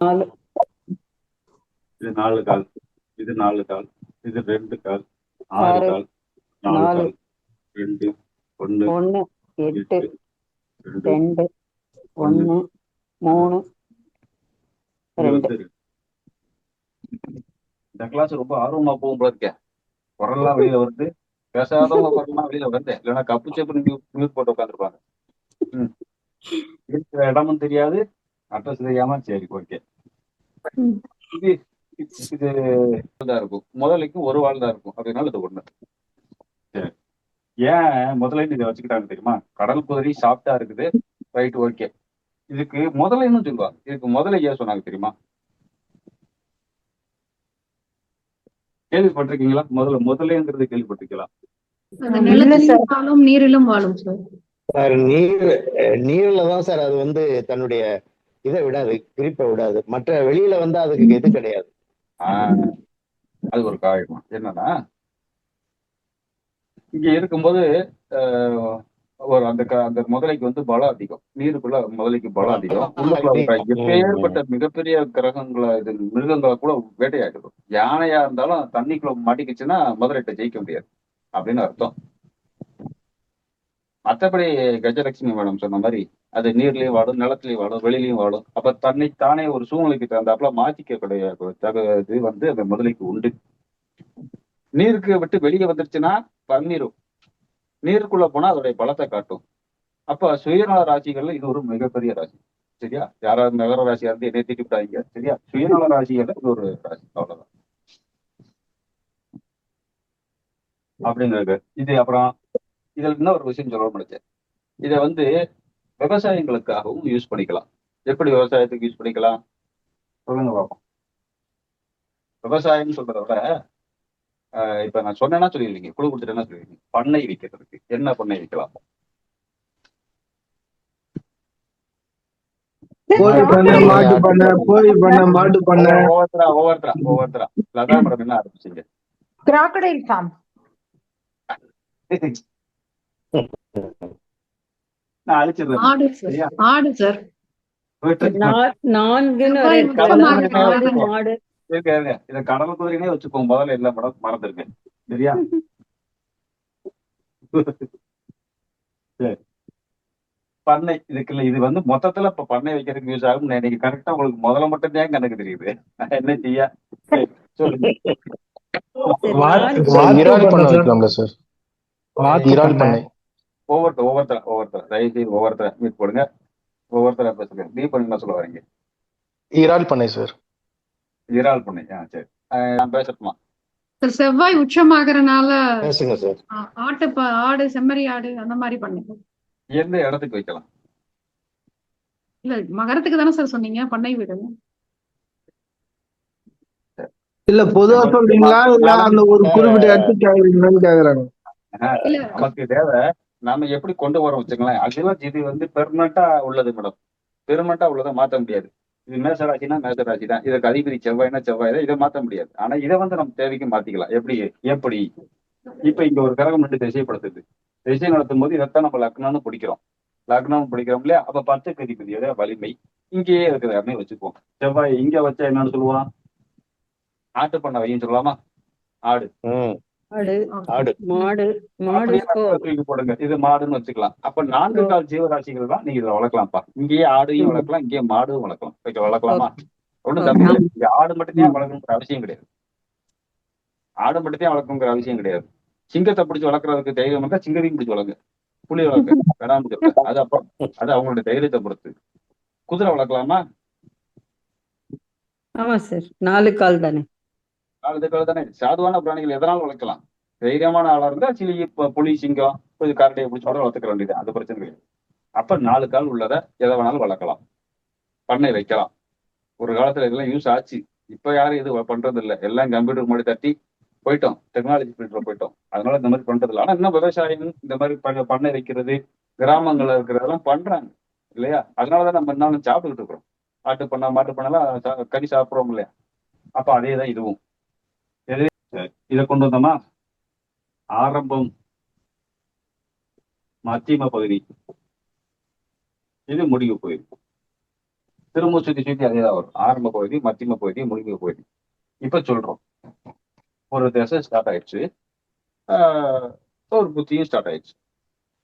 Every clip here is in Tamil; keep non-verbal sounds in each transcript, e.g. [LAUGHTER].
நாலு. இது நாலு கால். இது நாலு கால். இது ரெண்டு கால். ஆறு கால். நாலு. கால். ரெண்டு. ஒண்ணு ஒண்ணு எட்டு. ரெண்டு. ஒண்ணு மூணு. ரெண்டு. இந்த கிளாஸ் ரொம்ப ஆர்வமா போகும் போல இருக்கே. குரல்லாம் வெளியில வருது. பேசாதவங்க குரல்லாம் வெளியில வருது. இல்லைன்னா கப்பு சேப்பு மியூட் போட்டு உட்காந்துருப்பாங்க இருக்கிற இடமும் தெரியாது. அட்ரஸ் தெரியாம சரி ஓகே. இது இது தான் இருக்கும் முதலைக்கு ஒரு வாழ் தான் இருக்கும் அதனால இது ஒண்ணு. ஏன் முதலைன்னு இதை வச்சுக்கிட்டாங்க தெரியுமா? கடல் குதிரை சாப்பிட்டா இருக்குது. ரைட் ஓகே இதுக்கு முதலைன்னு சொல்லுவாங்க. இதுக்கு முதலை ஏன் சொன்னாங்க தெரியுமா? கேள்விப்பட்டிருக்கீங்களா? முதல்ல முதலைங்கிறது கேள்விப்பட்டிருக்கீங்களா. வாழும் நீரிலும் வாழும் சார் சார் நீர் நீர்ல தான் சார் அது வந்து தன்னுடைய இதை விடாது குறிப்பை விடாது. மற்ற வெளியில வந்தா அதுக்கு எது கிடையாது. ஆஹ் அது ஒரு காயம்? என்னன்னா இங்க இருக்கும்போது ஆஹ், ஒரு அந்த க- அந்த முதலைக்கு வந்து பலம் அதிகம். நீருக்குள்ள முதலைக்கு பலம் அதிகம். எப்பேற்பட்ட மிகப்பெரிய கிரகங்களை இது மிருகங்களை கூட வேட்டையாடிடும் யானையா இருந்தாலும் தண்ணிக்குள்ள மாட்டிக்கிச்சுன்னா முதலைட்ட ஜெயிக்க முடியாது. அப்படின்னு அர்த்தம். மற்றபடி கஜலட்சுமி மேடம் சொன்ன மாதிரி அது நீர்லயும் வாழும் நிலத்திலயும் வாழும் வெளியிலயும் வாழும். அப்ப தன்னை தானே ஒரு சூழ்நிலைக்கு தகுந்தாப்புல மாற்றிக்கக்கூடிய இது வந்து அந்த முதலைக்கு உண்டு. நீருக்கு விட்டு வெளியே வந்துருச்சுன்னா பன்னீரும். நீருக்குள்ள போனா அதோடைய பலத்தை காட்டும். அப்ப சுயநல ராசிகள்ல இது ஒரு மிகப்பெரிய ராசி. சரியா? யாராவது நகர ராசியா இருந்து என்னை திட்டி சரியா? சுயநல ராசிகள்ல இது ஒரு ராசி. அவ்வளவுதான். அப்படிங்கிறது. இது அப்புறம் இதுல இன்னொரு விஷயம் சொல்ல முடிச்சேன் இதை வந்து விவசாயங்களுக்காகவும் யூஸ் பண்ணிக்கலாம். எப்படி விவசாயத்துக்கு யூஸ் பண்ணிக்கலாம்? சொல்லுங்க பாப்போம். விவசாயம் சொல்றத விட இப்ப நான் சொன்னேன்னா சொல்லிடுவீங்க. குழு கொடுத்துட்டேன்னா சொல்லிடுவீங்க. பண்ணை வைக்கிறதுக்கு என்ன பண்ணை வைக்கலாம்? என்ன ஆரம்பிச்சீங்க? [LAUGHS] நான் அழிச்சிடுறேன். ஆடு சார். இத கடல் குதிரைனே முதல்ல எல்லா படம் மறந்துருக்கேன் சரியா? சரி. பண்ணை இதுக்குள்ள இது வந்து மொத்தத்துல இப்ப பண்ணை வைக்கிறதுக்கு யூஸ் ஆகும் நீங்க கரெக்டா உங்களுக்கு முதல்ல மட்டும் தான் கணக்கு தெரியுது. நான் என்ன செய்ய? சரி, சொல்லுங்க. ஒவ்வொருத்தர் ஒவ்வொருத்தர ஒவ்வொருத்தர. தயவு செய்து ஒவ்வொருத்தர மீட் போடுங்க. ஒவ்வொருத்தர பேசுங்க. டீப் பண்ணி என்ன சொல்ல வரீங்க இறால் பண்ணை சார் இறால் பண்ணை. ஆ சரி. நான் பேசட்டுமா? சார் செவ்வாய் உச்சமாகறனால பேசுங்க சார் ஆட்டு ஆடு செம்மறி ஆடு அந்த மாதிரி பண்ணுங்க எந்த இடத்துக்கு வைக்கலாம்? இல்ல மகரத்துக்கு தானே சார் சொன்னீங்க. பண்ணை வீடு. இல்ல பொதுவா சொல்றீங்களா? இல்ல அந்த ஒரு குறிப்பிட்ட இடத்துக்கு கேக்குறீங்களான்னு கேக்குறாங்க. இல்ல நமக்கு தேவை. நாம எப்படி கொண்டு வரோம் வச்சுக்கலாம் ஆக்சுவலா இது வந்து பெர்மனண்டா உள்ளது மேடம். பெர்மனண்டா உள்ளதை மாத்த முடியாது. இது மேசராசினா மேசராசி தான் இதற்கு அதிபதி செவ்வாய்னா செவ்வாய் தான். இதை மாத்த முடியாது. ஆனா இதை வந்து நம்ம தேவைக்கு மாத்திக்கலாம். எப்படி? எப்படி? இப்ப இங்க ஒரு கிரகம் ரெண்டு திசைப்படுத்துது. திசை நடத்தும் போது இதைத்தான் நம்ம லக்னம்னு பிடிக்கிறோம். லக்னம் பிடிக்கிறோம் இல்லையா? அப்ப பச்சை கதிபதி வலிமை இங்கேயே இருக்கிற அப்படின்னு வச்சுக்குவோம். செவ்வாய் இங்க வச்சா என்னன்னு சொல்லுவான்? ஆட்டு பண்ண வையும் சொல்லலாமா? ஆடு. ஆடு ஆடு. மாடு. மாடு அப்படியே கோ. நம்ம தூக்கி போடுங்க. இது மாடுன்னு வச்சுக்கலாம். அப்ப நான்கு கால் ஜீவராசிகள் தான் நீங்க இதுல வளர்க்கலாம்ப்பா. இங்கேயே ஆடையும் வளர்க்கலாம் இங்கேயே மாடும் வளர்க்கலாம். ஓகே வளர்க்கலாமா? ஒண்ணும் இங்க ஆடு மட்டும்தான் வளர்க்கணுங்கிற அவசியம் கிடையாது. ஆடு மட்டும்தான் வளர்க்கணுங்கிற அவசியம் கிடையாது. சிங்கத்தை பிடிச்சி வளர்க்கறதுக்கு தைரியம் இருந்தா சிங்கத்தையும் பிடிச்சி வளர்ங்க புலி வளர்க்க. வேணாம்னு அது அப்போ அது அவங்களுடைய தைரியத்தை பொறுத்து. குதிரை வளர்க்கலாமா? ஆமா சார் நாலு கால் தானே. நாலு பேர் தானே? சாதுவான பிராணிகள் எதனாலும் வளர்க்கலாம்? தைரியமான ஆளா இருந்தா சிலி புலி சிங்கம் கொஞ்சம் கரடியை பிடிச்சி கூட வளர்த்துக்க வேண்டியது. அது பிரச்சனை கிடையாது. அப்ப நாலு கால் உள்ளதை எதை வேணாலும் வளர்க்கலாம். பண்ணை வைக்கலாம். ஒரு காலத்துல இதெல்லாம் யூஸ் ஆச்சு. இப்ப யாரும் இது பண்றது இல்ல எல்லாம் கம்ப்யூட்டர் முன்னாடி தட்டி போயிட்டோம். டெக்னாலஜி ஃபீல்ட்ல போயிட்டோம். அதனால இந்த மாதிரி பண்றது இல்லை ஆனா இன்னும் விவசாயம் இந்த மாதிரி பண்ணை வைக்கிறது கிராமங்கள்ல இருக்கிறதெல்லாம் பண்றாங்க. இல்லையா? அதனாலதான் நம்ம இன்னும் சாப்பிட்டுக்கிட்டு இருக்கிறோம். ஆட்டு பண்ண மாட்டு பண்ணலாம் சா- கறி சாப்பிடுறோம் இல்லையா? அப்ப அதே தான் இதுவும். சரி, இதை கொண்டு வந்தோமா? ஆரம்பம். மத்தியம பகுதி. இது முடிவு பகுதி. திரும்ப சுத்தி சுத்தி அதே தான் வரும். ஆரம்ப பகுதி மத்தியம பகுதி முடிவு பகுதி. இப்ப சொல்றோம். ஒரு திசை ஸ்டார்ட் ஆயிடுச்சு. ஆஹ் ஒரு புத்தியும் ஸ்டார்ட் ஆயிடுச்சு.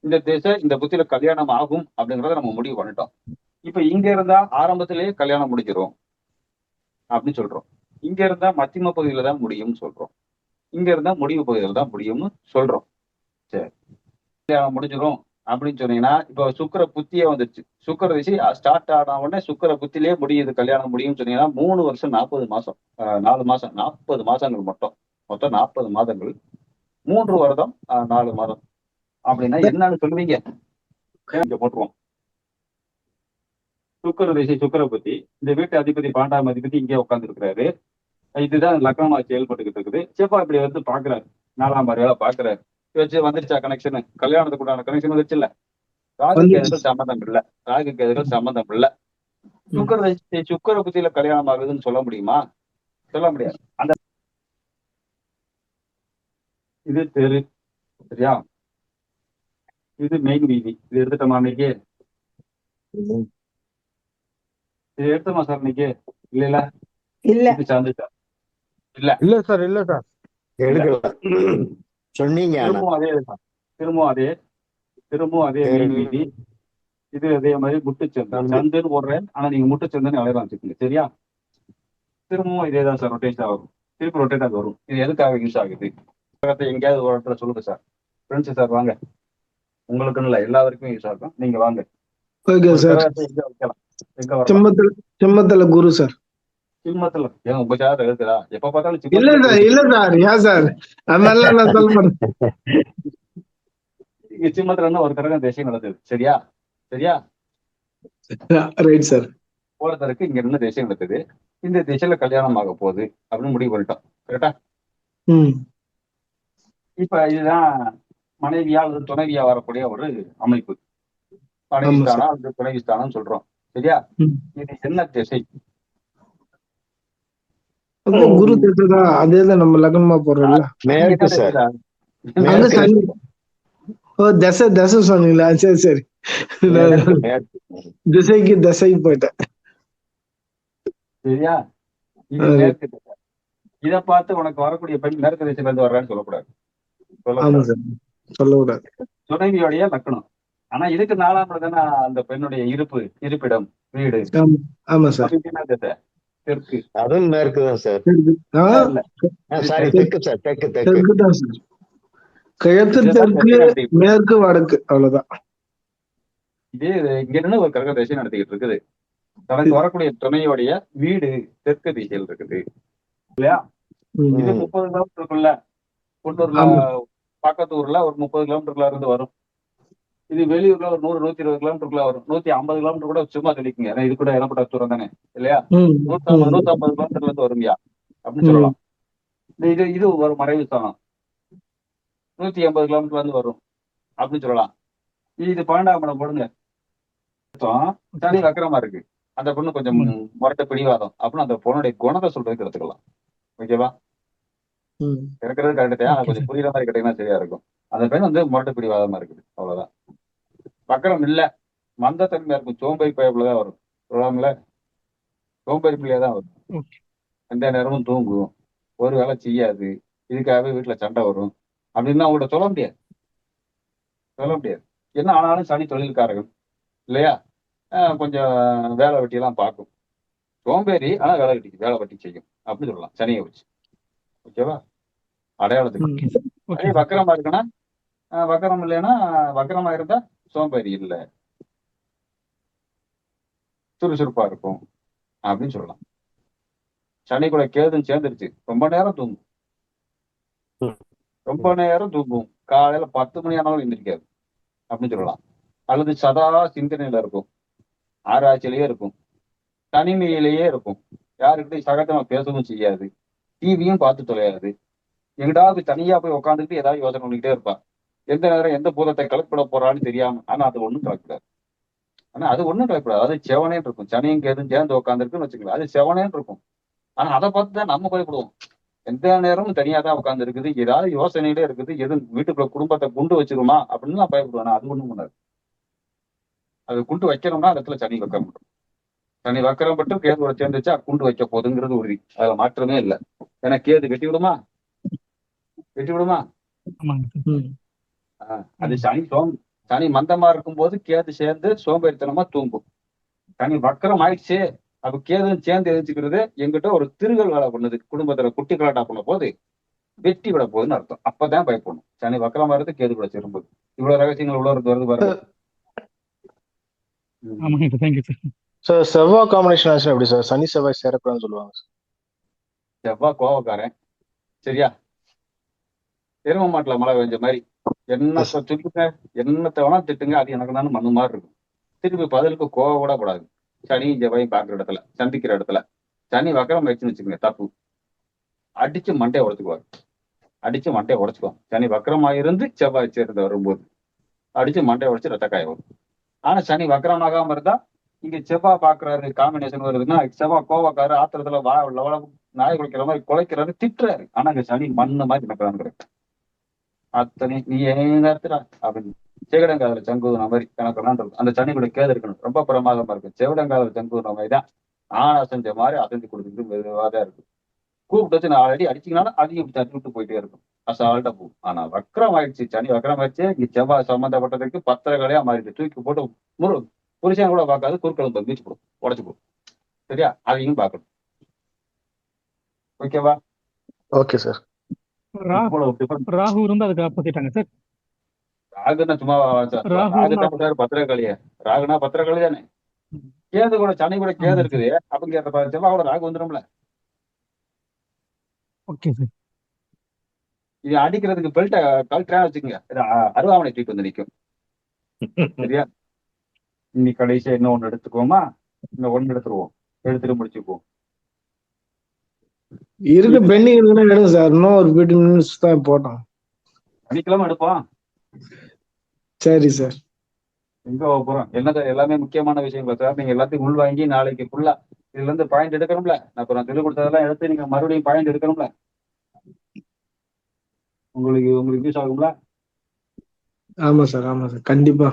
இந்த திசை இந்த புத்தியில கல்யாணம் ஆகும் அப்படிங்கறத நம்ம முடிவு பண்ணிட்டோம். இப்ப இங்க இருந்தா ஆரம்பத்திலேயே கல்யாணம் முடிஞ்சிரும். அப்படின்னு சொல்றோம். இங்க இருந்தா மத்தியம பகுதியில தான் முடியும்னு சொல்றோம். இங்க இருந்தா முடிவு பகுதியில தான் முடியும்னு சொல்றோம். சரி. கல்யாணம் முடிஞ்சிடும் அப்படின்னு சொன்னீங்கன்னா இப்ப சுக்கர புத்தியே வந்துருச்சு. சுக்கர திசை ஸ்டார்ட் ஆன உடனே சுக்கர புத்திலே முடியுது கல்யாணம் முடியும்னு சொன்னீங்கன்னா மூணு வருஷம் நாற்பது மாசம். நாலு மாசம் நாற்பது மாசங்கள் மட்டும். மொத்தம் நாற்பது மாதங்கள். மூன்று வருடம் நாலு மாதம். அப்படின்னா என்னன்னு சொல்லுவீங்க? போட்டுருவோம். சுக்கர திசை சுக்கர புத்தி. இந்த வீட்டு அதிபதி பாண்டாம் அதிபதி இங்கே உட்கார்ந்து இருக்கிறாரு இதுதான் லக்னமா செயல்பட்டுக்கிட்டு இருக்குது. செப்பா இப்படி வந்து பாக்குறாரு நாலாம் மாதிரி வேலை பாக்குறாரு வச்சு வந்துருச்சா கனெக்ஷன் கல்யாணத்துக்கு உண்டான கனெக்ஷன் வந்துருச்சு இல்ல? ராகு. கேதுகள் சம்மந்தம் இல்ல. ராகு கேதுகள் சம்மந்தம் இல்ல. சுக்கர சுக்கர புத்தியில கல்யாணம் ஆகுதுன்னு சொல்ல முடியுமா? சொல்ல முடியாது. அந்த இது தெரு. சரியா? இது மெயின் வீதி. இது எடுத்துட்டோமா அன்னைக்கு? இது எடுத்தோமா சார் இன்னைக்கு? இல்ல இல்ல. இல்ல சார்ந்துட்டா இல்ல. சார் இல்ல சார். எடுக்கலாம் சொன்னீங்க திரும்பவும் அதே தான். திரும்பவும் அதே. திரும்பவும் அதே வீதி இது அதே மாதிரி முட்டுச்சந்தன் சந்துன்னு போடுறேன். ஆனா நீங்க முட்டுச்சந்தன் அலையலாம் வச்சுக்கோங்க சரியா? திரும்பவும் இதே தான் சார் ரொட்டேஷன் ஆகும் திருப்பி ரொட்டேட் ஆக வரும். இது எதுக்காக யூஸ் ஆகுது? எங்கேயாவது ஒரு இடத்துல சொல்லுங்க சார். ஃப்ரெண்ட்ஸ் சார் வாங்க. உங்களுக்குன்னு இல்லை எல்லாருக்குமே யூஸ் ஆகும். நீங்க வாங்க. ஓகே சார் வைக்கலாம். செம்மத்துல செம்மத்துல குரு சார். சிம்மத்துல. ஏன் உங்க இருக்குதா எப்ப பார்த்தாலும் இல்ல சார் இல்ல சார். ஏன் சார்? அதனால நான் இங்க சிம்மத்துல ஒரு கிரகம் தேசியம் நடந்தது சரியா? சரியா? Right sir. ஒருத்தருக்கு இங்க இருந்து தேசியம் நடக்குது. இந்த திசையில கல்யாணம் ஆக போகுது அப்படின்னு முடிவு பண்ணிட்டோம். கரெக்டா இப்ப இதுதான் மனைவியா அல்லது துணைவியா வரக்கூடிய ஒரு அமைப்பு. மனைவி சார். ஸ்தானம் துணைவி ஸ்தானம் சொல்றோம். சரியா. இது என்ன திசை? குரு தேசதான் அதே தான் நம்ம லக்னமா மேற்கு சார் சனி. ஓ தசை தசை சொன்னீங்களா? சரி சரி. திசைக்கு தசை போயிட்டேன். சரியா? இது. மேற்கு திசை. இதை பார்த்து உனக்கு வரக்கூடிய பெண் மேற்கு திசையில இருந்து வர்றான்னு சொல்லக்கூடாது. ஆமா சொல்லக்கூடாது. சார். சொல்லக்கூடாது. துணைவியோடைய லக்கணம் ஆனா இதுக்கு நாலாம் தானே அந்த பெண்ணுடைய இருப்பு இருப்பிடம் வீடு. ஆமா சார். தெற்கு. அதுவும் மேற்கு தான் சார். சாரி தெற்கு சார் தெற்கு தெற்கு. தான் சார். கிழக்கு தெற்கு. மேற்கு வடக்கு அவ்வளவுதான். இதே இங்க இருந்து ஒரு கிரக திசை நடத்திக்கிட்டு இருக்குது. தனக்கு வரக்கூடிய துணையோடைய வீடு தெற்கு திசையில் இருக்குது. இல்லையா. இது முப்பது கிலோமீட்டருக்குள்ள குண்டூர்ல ஆமா. பக்கத்து ஊர்ல ஒரு முப்பது கிலோமீட்டருக்குள்ள இருந்து வரும். இது வெளியூர்ல ஒரு நூறு நூத்தி இருபது கிலோமீட்டருக்குள்ள வரும். நூத்தி ஐம்பது கிலோமீட்டர் கூட சும்மா தெளிக்குங்க ஏன்னா இது கூட இடப்பட்ட தூரம் தானே இல்லையா. நூத்தி ஐம்பது நூத்தி ஐம்பது கிலோமீட்டர்ல இருந்து வரும்யா? அப்படின்னு சொல்லலாம். இது- இது ஒரு மறைவு ஸ்தானம். நூத்தி எண்பது கிலோமீட்டர்ல இருந்து வரும். அப்படின்னு சொல்லலாம். இது பன்னெண்டாம் இடம் போடுங்க சனி வக்கரமா இருக்கு. அந்த பொண்ணு கொஞ்சம் முரட்ட பிடிவாதம். அப்படின்னு அந்த பொண்ணுடைய குணத்தை சொல்றதுக்கு எடுத்துக்கலாம். ஓகேவா. இருக்கிறது கரெக்ட் கொஞ்சம் புரியுற மாதிரி கேட்டீங்கன்னா சரியா இருக்கும். அந்த பெண் வந்து முரட்டு பிடிவாதமா இருக்குது. அவ்வளவுதான். வக்கரம் இல்ல. மந்தத்தன்மையா இருக்கும் சோம்பேறி பயப்புல தான் வரும். சொல்லலாம்ல சோம்பேறி பிள்ளையா தான் வரும் எந்த நேரமும் தூங்கும். ஒரு வேலை செய்யாது. இதுக்காகவே வீட்டுல சண்டை வரும். அப்படின்னு அவங்கள்ட்ட சொல்ல முடியாது. சொல்ல முடியாது. என்ன ஆனாலும் சனி தொழில்காரர்கள் இல்லையா? கொஞ்சம் வேலை வெட்டி எல்லாம் பார்க்கும். சோம்பேறி ஆனா வேலை வெட்டி வேலை வெட்டி செய்யும். அப்படின்னு சொல்லலாம். சனியை வச்சு. ஓகேவா? அடையாளத்துக்கு. வக்கரமா இருக்குன்னா வக்கரம் இல்லைன்னா வக்கரமா இருந்தா சோம்பேறி இல்லை. சுறுசுறுப்பா இருக்கும் அப்படின்னு சொல்லலாம். சனி கூட சேர்ந்துருச்சு. ரொம்ப நேரம் தூங்கும். ரொம்ப நேரம் தூங்கும். காலையில பத்து மணி ஆனாலும் எந்திரிக்காது அப்படின்னு சொல்லலாம். அல்லது சதா சிந்தனையில இருக்கும். ஆராய்ச்சியிலேயே இருக்கும். தனிமையிலேயே இருக்கும். யாருக்கிட்டையும் சகஜமா பேசவும் செய்யாது. டிவியும் பார்த்து தொலையாது. எங்கிட்டாவது தனியா போய் உட்காந்துட்டு ஏதாவது யோசனை பண்ணிக்கிட்டே இருப்பா. எந்த நேரம் எந்த பூதத்தை கலப்பிட போறான்னு தெரியாம ஆனா அது ஒண்ணும் கலப்பிடாது ஆனா அது ஒண்ணும் கலப்பிடாது அது செவனேன்னு இருக்கும். சனியும் கேதும் சேர்ந்து உட்காந்துருக்குன்னு வச்சுக்கலாம் அது செவனேன்னு இருக்கும். ஆனா அதை பார்த்து தான் நம்ம பயப்படுவோம். எந்த நேரமும் தனியா தான் உட்கார்ந்து இருக்குது ஏதாவது யோசனையிலே இருக்குது. எது வீட்டுக்குள்ள குடும்பத்தை குண்டு வச்சிருமா அப்படின்னு நான் பயப்படுவேன். அது ஒண்ணும் பண்ணாது. அது குண்டு வைக்கணும்னா அந்த இடத்துல சனி வைக்க முடியும் சனி வக்கரம் பட்டு கேதுவோட சேர்ந்து வச்சா குண்டு வைக்க போகுதுங்கிறது உறுதி. அதுல மாற்றமே இல்லை. ஏன்னா கேது வெட்டி விடுமா வெட்டி விடுமா அது சனி சோம் சனி மந்தமா இருக்கும்போது கேது சேர்ந்து சோம்பேறித்தனமா தூங்கும். சனி வக்கரம் ஆயிடுச்சு அப்ப கேது சேர்ந்து எதிர்த்துக்கிறது எங்கிட்ட ஒரு திருகல் வேலை பண்ணுது. குடும்பத்துல குட்டி கலாட்டா பண்ண போது வெட்டி விட போகுதுன்னு அர்த்தம். அப்பதான் பயப்படணும். சனி வக்கரம் வருது கேது கூட திரும்புது இவ்வளவு ரகசியங்கள் உள்ள இருந்து வருது பாருங்க. Sir. Thank you sir sir செவ்வாய் காம்பினேஷன் ஆச்சுன்னா எப்படி சார் சனி செவ்வாய் சேரக்கூடாதுன்னு சொல்லுவாங்க சார் செவ்வாய் கோவக்காரன். சரியா? எரும மாட்டுல மழை பெஞ்ச மாதிரி. என்ன சொல்லுங்க என்னத்தை வேணா திட்டுங்க அது எனக்கு தான் மண்ணு மாதிரி இருக்கும். திருப்பி பதிலுக்கு கோவம் கூட கூடாது சனி செவ்வாயும் பார்க்குற இடத்துல சந்திக்கிற இடத்துல. சனி வக்கரம் வச்சுன்னு வச்சுக்கோங்க தப்பு. அடிச்சு மண்டையை உடச்சுக்குவார். அடிச்சு மண்டையை உடச்சுக்குவோம் சனி வக்கரமா இருந்து செவ்வாய் சேர்ந்து வரும்போது. அடிச்சு மண்டையை உடச்சு ரத்த வரும். ஆனா சனி வக்கரமாகாம இருந்தா இங்க செவ்வாய் பாக்குறாரு காம்பினேஷன் வருதுன்னா செவ்வாய் கோவக்காரு ஆத்திரத்துல வா நாய் குலைக்கிற மாதிரி குலைக்கிறாரு திட்டுறாரு. ஆனா இங்க சனி மண்ணு மாதிரி நடக்கிறான்னு அத்தனை நீ ஏங்கத்துடா அப்படின்னு. செவிடங்காதல சங்குதுன மாதிரி எனக்கு இருக்கும் அந்த சனி கூட கேது இருக்கணும். ரொம்ப பிரமாதமா இருக்கும் செவிடங்காதல சங்குதுன மாதிரி தான் ஆனா அசைஞ்ச மாதிரி அசைஞ்சு கொடுத்துட்டு மெதுவாக தான் இருக்கும் கூப்பிட்டு வச்சு நான் ஆல்ரெடி அடிச்சிங்கனாலும் அதையும் தட்டி விட்டு போயிட்டே இருக்கும். அசால்ட்டா போகும். ஆனா வக்கரம் ஆயிடுச்சு. சனி வக்கரம் ஆயிடுச்சு. இங்க செவ்வாய் சம்பந்தப்பட்டதுக்கு பத்திரகளையா மாறிட்டு தூக்கி போட்டு முரு புருஷன் கூட பார்க்காது குறுக்களும் பீச்சு போடும் உடச்சு போடும் சரியா? அதையும் பார்க்கணும். ஓகேவா? Okay sir. ராகு இருந்து அதுக்கு ஆப்போசிட்டாங்க சார் ராகுன்னா சும்மா ராகு ராகுனா பத்திரகாளிய ராகுனா பத்திரகாளி தானே. கேது கூட சனி கூட கேது இருக்குது. அப்ப இங்க ப- செவ்வாய் கூட ராகு வந்துடும்ல. ஓகே சார் இது அடிக்கிறதுக்கு பெல்ட்ட கழட்டா வச்சுக்கோங்க. அருவாமனை தூக்கிட்டு வந்து நிக்கும். சரியா? இன்னைக்கு கடைசியா இன்னும் ஒண்ணு எடுத்துக்குவோமா? இன்னும் ஒண்ணு எடுத்துருவோம். எடுத்துட்டு முடிச்சுக்குவோம். இருக்கு பெண்டிங் இருக்குன்னா எடுங்க சார். இன்னும் ஒரு ஃபிஃப்டீன் மினிட்ஸ் தான் போட்டோம். சனிக்கிழமை எடுப்போம். சரி சார். எங்க போறோம்? என்னது எல்லாமே முக்கியமான விஷயங்கள் சார்? நீங்க எல்லாத்தையும் உள் வாங்கி நாளைக்கு ஃபுல்லா இதுல இருந்து பாயிண்ட் எடுக்கணும்ல. நான் இப்ப நான் சொல்லிக் கொடுத்ததெல்லாம் எடுத்து நீங்க மறுபடியும் பாயிண்ட் எடுக்கணும்ல. உங்களுக்கு உங்களுக்கு யூஸ் ஆகும்ல? ஆமா சார் ஆமா சார். கண்டிப்பா.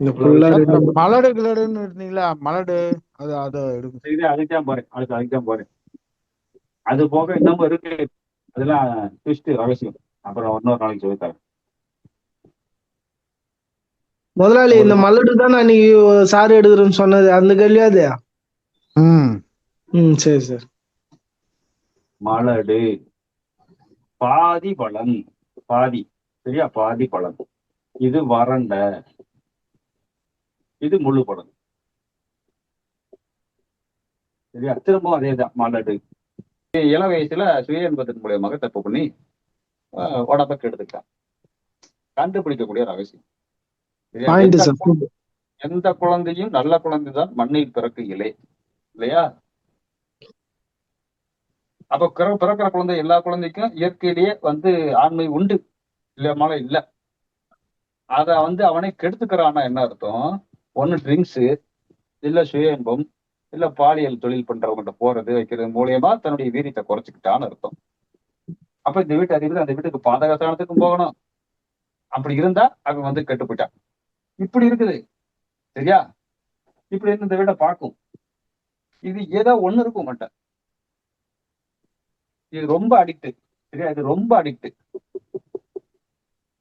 இந்த ஃபுல்லா ரெடி மலடு கிளடுன்னு இருந்தீங்களா மலடு அது அதை எடுங்க. இது அதுக்கு தான் போறேன் அதுக்கு அதுக்கு தான் போறேன் அது போக இன்னமும் இருக்கு அதெல்லாம் ட்விஸ்ட் ரகசியம் அப்புறம் இன்னொரு நாளைக்கு சொல்லித்தரேன் முதலாளி இந்த மல்லடு தான் அன்னைக்கு சார் எடுக்கிறேன்னு சொன்னது? அந்த கல்வியா அது? ம். ம் சரி சார். மலடு. பாதி பழம் பாதி. சரியா? பாதி பழம் இது வறண்ட. இது முழு பழம் சரியா? திரும்பவும் அதேதான் மலடு. இள வயசுல சுய இன்பத்தின் மூலியமாக தப்பு பண்ணி உடம்ப கெடுத்துட்டான் கண்டுபிடிக்கக்கூடிய ரகசியம். எந்த குழந்தையும் நல்ல குழந்தை தான் மண்ணில் பிறக்கு இலை இல்லையா? அப்ப பிற- பிறக்கிற குழந்தை எல்லா குழந்தைக்கும் இயற்கையிலேயே வந்து ஆண்மை உண்டு இல்லமால இல்ல. அத வந்து அவனை கெடுத்துக்கிறான்னா என்ன அர்த்தம்? ஒண்ணு ட்ரிங்க்ஸ் இல்ல சுய இன்பம் இல்ல பாலியல் தொழில் பண்றவங்ககிட்ட போறது வைக்கிறது மூலியமா தன்னுடைய வீரியத்தை குறைச்சிக்கிட்டான்னு அர்த்தம். அப்ப இந்த வீட்டு அதிபதி அந்த வீட்டுக்கு பாதகஸ்தானத்துக்கும் போகணும். அப்படி இருந்தா அவன் வந்து கெட்டு போயிட்டான் இப்படி இருக்குது. சரியா? இப்படி இருந்து இந்த வீட்டை பார்க்கும். இது ஏதோ ஒண்ணு இருக்கும் மட்டும் இது ரொம்ப அடிக்ட் சரியா? இது ரொம்ப அடிக்ட்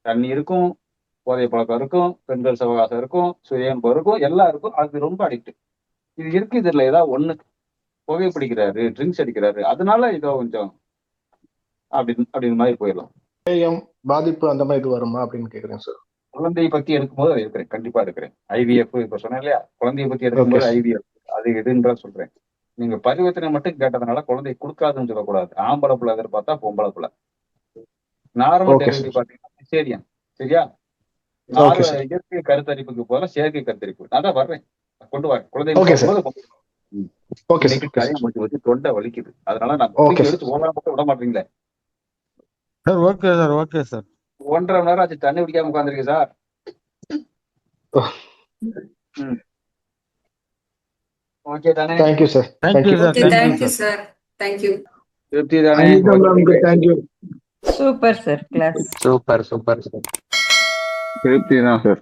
தண்ணி இருக்கும் போதை பழக்கம் இருக்கும் பெண்கள் சவகாசம் இருக்கும் சுயம்பு இருக்கும் எல்லாம் இருக்கும். அது ரொம்ப அடிக்ட் இது இருக்கு இதுல ஏதாவது ஒண்ணு. புகை பிடிக்கிறாரு ட்ரிங்க்ஸ் அடிக்கிறாரு அதனால இதோ கொஞ்சம் அப்படின்னு அப்படின்னு மாதிரி போயிடலாம் பாதிப்பு அந்த மாதிரி இது வருமா அப்படின்னு கேக்குறேன் சார் குழந்தையை பத்தி எடுக்கும்போது இருக்கிறேன் கண்டிப்பா இருக்கிறேன் ஐவிஎஃப் இப்ப சொன்னேன் இல்லையா? குழந்தையை பத்தி எடுக்கும்போது. ஐவிஎஃப் அது எதுன்ற சொல்றேன். நீங்க பரிவர்த்தனை மட்டும் கேட்டதுனால குழந்தை கொடுக்காதுன்னு சொல்லக்கூடாது. ஆம்பளை பிள்ளை எதிர்பார்த்தா பொம்பளை பிள்ளை. நார்மல் டெலிவரி பாத்தீங்கன்னா சரியா? sir. இயற்கை கருத்தரிப்புக்கு போல செயற்கை கருத்தரிப்பு. நான் தான் வர்றேன். கொண்டு வரேன் குழந்தை Okay, sir. பார்க்கும்போது ஓகே சார் தொண்டை வலிக்குது. அதனால நான். எடுத்து ஓடாம மட்டும் விட மாட்டீங்களே. Sir okay sir okay sir ஒன்றரை மணி நேரம் ஆச்சு தண்ணி குடிக்காம உட்காந்துருக்கு சார் Oh. ஓகே தானே? Sir thank you sir Okay, thank you thank you, sir. Thank you. திருப்தி தானே? மேம்க்கு thank you super sir class super super sir திருப்தி தான் சார்